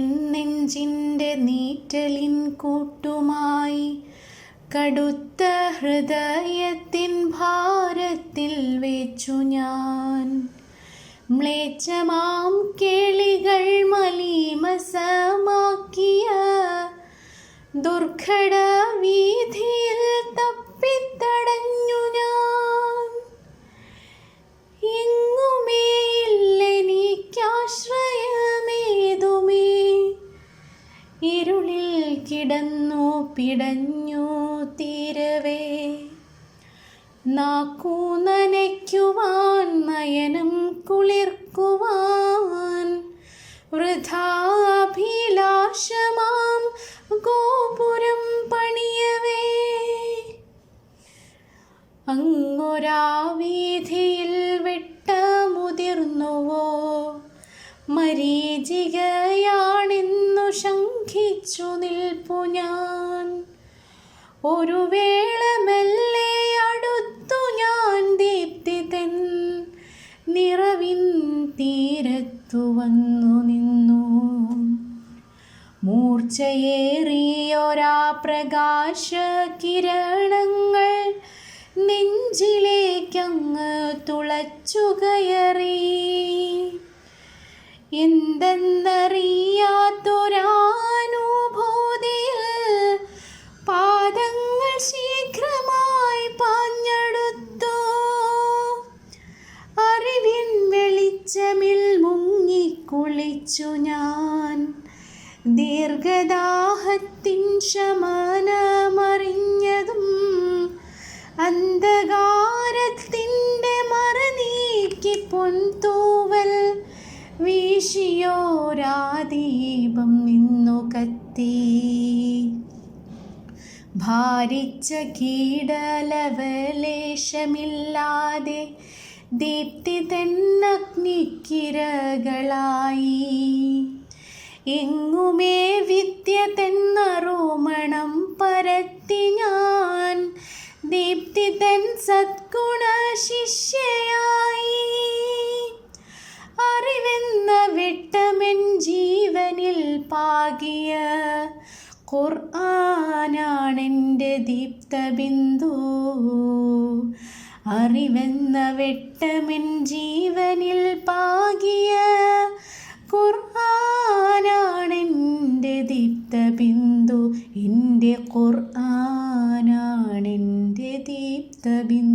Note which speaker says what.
Speaker 1: നീറുമെന്നെഞ്ചിന്റെ നീറ്റലിൻ കൂട്ടുമായി കടുത്ത ഹൃദയത്തിൻ ഭാരത്തിൽ വെച്ചു ഞാൻ. മ്ലേച്ഛമാം കേളികൾ മലീമസമാക്കിയ ദുർഘട വീതിയിൽ തപ്പിത്തടഞ്ഞു കിടന്നു പിടഞ്ഞു തീരവേ. നാക്കൂ നനയ്ക്കുവാൻ നയനം കുളിർക്കുവാൻ വൃഥാഭിലാഷമാം ഗോപുരം പണിയവേ. അങ്ങൊരാ വിട്ട മുതിർന്നുവോ മരീചികയാണെന്നു നിൽപ്പു ഞാൻ ഒരു വേള മെല്ലെ അടുത്തു ഞാൻ ദീപ്തി തൻ. നിറവിൻ തീരത്തു വന്നു നിന്നു. മൂർച്ചയേറിയൊരാ പ്രകാശ കിരണങ്ങൾ നെഞ്ചിലേക്കങ്ങ് തുളച്ചു കയറി. എന്തെന്നറിയാത്തൊരാനുഭൂതിയിൽ മുങ്ങിക്കുളിച്ചു ഞാൻ. ദീർഘദാഹത്തിൻ ശമനമറിഞ്ഞതും അന്ധകാരത്തിന്റെ മറനീക്കി പൊൻതൂവൽ വീശിയോരാ ദീപം നിന്നു കത്തി. ഭാരിച്ച കീടലവലേശമില്ലാതെ ദീപ്തി തെന്നഗ്നിക്കിരകളായി. എങ്ങുമേ വിദ്യ തെന്നറോമണം പരത്തി ഞാൻ. ദീപ്തി തൻ സദ്ഗുണ ശിഷ്യയായി. അറിവെന്ന വിട്ടമെൻ ജീവനിൽ പാകിയ ഖുർആനാണെന്റെ ദീപ്തബിന്ദു. അറിവെന്ന വെട്ടമെൻ ജീവനിൽ പാകിയ ദീപ്ത ബിന്ദു എന്റെ ഖുർആനാണെന്റെ ദീപ്തബിന്ദു.